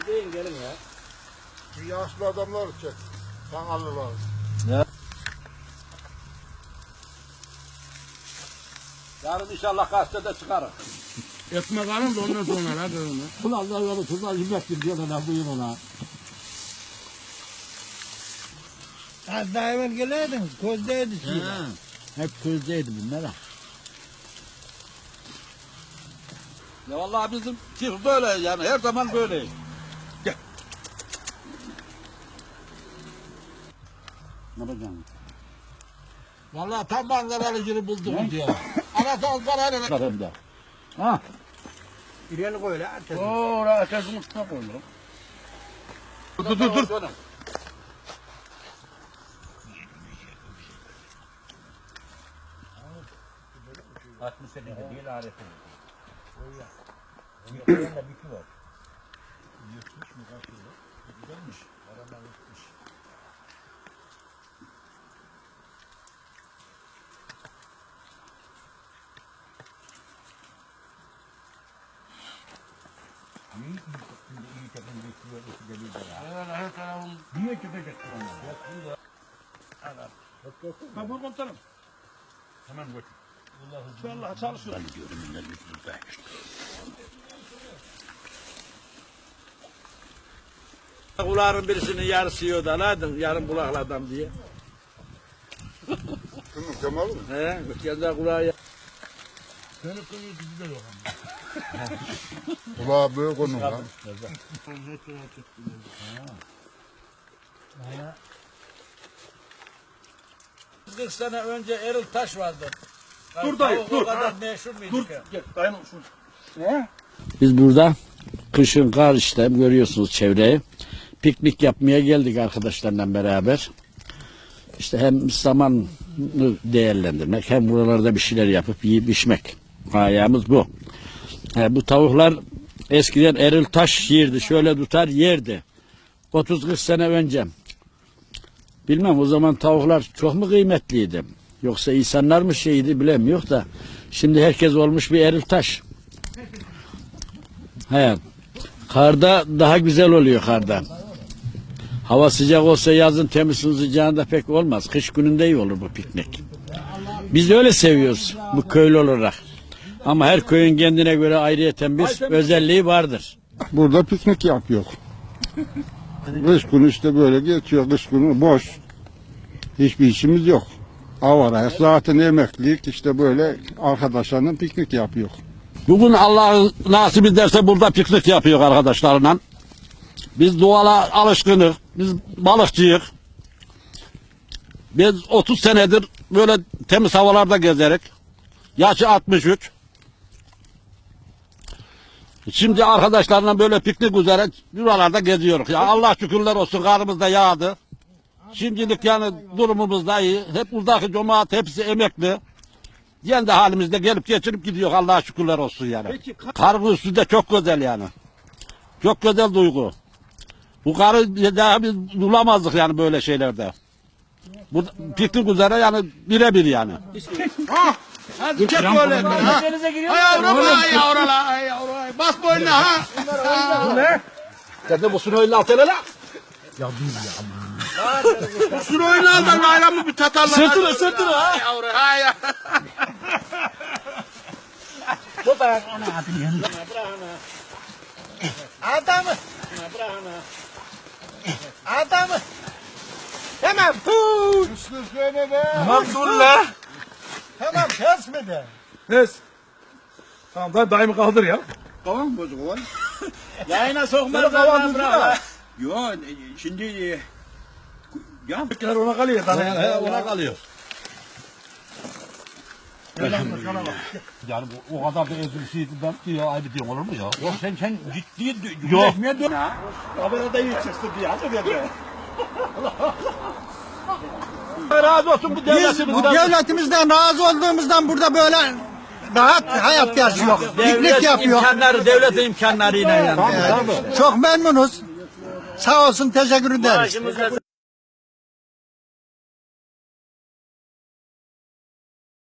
Gideyin gelin ya. Bir yaşlı adamlar çek. Sanallılar. Yarın inşallah gazetede çıkarım. Ekmek alın da ondan sonra hadi onu. Ulan da yolu tuzla yemek diyorlar lan buyur ona. Az daha evvel geleydiniz. Kozdaydı şimdi. Hep közdeydi bunlar ha. Ya vallahi bizim çift böyle yani her zaman böyle. Ne yapacaksın? Vallahi tam Ankaralı yeri bulduk diyor. Anası Ankara'yla. Hem de. Ha. İleri koy lan. Oo, oraya ateşin üstüne koyuyorum. Dur dur dur. Altmış senede değil arifin. Her tarafım. Niye çıkacak onlar? Kapı komutanım. Hemen götür. İnşallah çalışıyor. Ben diyorum bunlar işte. Kulağın birisinin yarısı lan, yarım kulaklı adam diye. Kemal mi? He, kendi kulağı Seni kıyıyor gibi de yok ama. Kulağı büyük onun lan. Biz 40 sene önce Erol Taş vardı. Dur dayı, O dur. kadar meşhur muydu Dur. ki? Gel dayan şunu. Biz burada kışın kar işte görüyorsunuz çevreyi. Piknik yapmaya geldik arkadaşlarla beraber. İşte hem zamanı değerlendirmek hem buralarda bir şeyler yapıp yiyip içmek. Hayamız bu. He, bu tavuklar eskiden eril taş yerdi. Şöyle tutar yerdi. 30-40 sene önce. Bilmem o zaman tavuklar çok mu kıymetliydi? Yoksa insanlar mı şeydi bilemiyor da. Şimdi herkes olmuş bir eril taş. He. Karda daha güzel oluyor karda. Hava sıcak olsa yazın temizin sıcağında pek olmaz. Kış gününde iyi olur bu piknik. Biz öyle seviyoruz bu köylü olarak. Ama her köyün kendine göre ayrıyeten bir özelliği vardır. Burada piknik yapıyor. Kış günü işte böyle geçiyor. Kış günü boş. Hiçbir işimiz yok. Avarayız. Zaten emeklilik işte böyle arkadaşlarla piknik yapıyor. Bugün Allah nasip ederse burada piknik yapıyor arkadaşlarla. Biz doğala alışkınız. Biz balıkçıyız. Biz 30 senedir böyle temiz havalarda gezerik. Yaşı 63. Şimdi arkadaşlarla böyle piknik üzere buralarda geziyoruz. Ya Allah şükürler olsun karımız da yağdı. Şimdilik yani durumumuz da iyi. Hep buradaki cemaat hepsi emekli. Kendi halimizde gelip geçirip gidiyor Allah'a şükürler olsun yani. Peki Kargı üstünde çok güzel yani. Çok güzel duygu. Bu karı daha biz bulamazdık yani böyle şeylerde. Bu piknik üzere yani birebir yani. Hadi çek böyle. Ha. Hay yavrum hay yavrum hay yavrum. Bas boynuna ha. Sen de bu sunoyla at hele lan. Şunu oyna al da laylamı bir tatarla. Sırtını, sırtını, ha. Hay yavrum hay ya. Adamı. Adamı. Hemen puuu. Üstüne be. La. Tamam de? Pes. Tamam da daimi kaldır ya. Tamam mı bozuk olan? Yayına sokmazlar kavan lan bırak. Yo şimdi e, ya Bekler ona kalıyor. Tane He, ona kalıyor. Yani bu, o kadar da ezilsiydi ben ki ya ayıp diyorum olur mu ya? yok sen sen ciddi Yok. etmeye dön. Kamerada iyi çıksın diye. Hadi be. Razı olsun bu Biz devletimizden. bu devletimizden razı olduğumuzdan burada böyle rahat hayat yaşıyor. Piknik yapıyor. imkanları, devletin imkanlarıyla yani. Çok memnunuz. Sağ olsun teşekkür ederiz.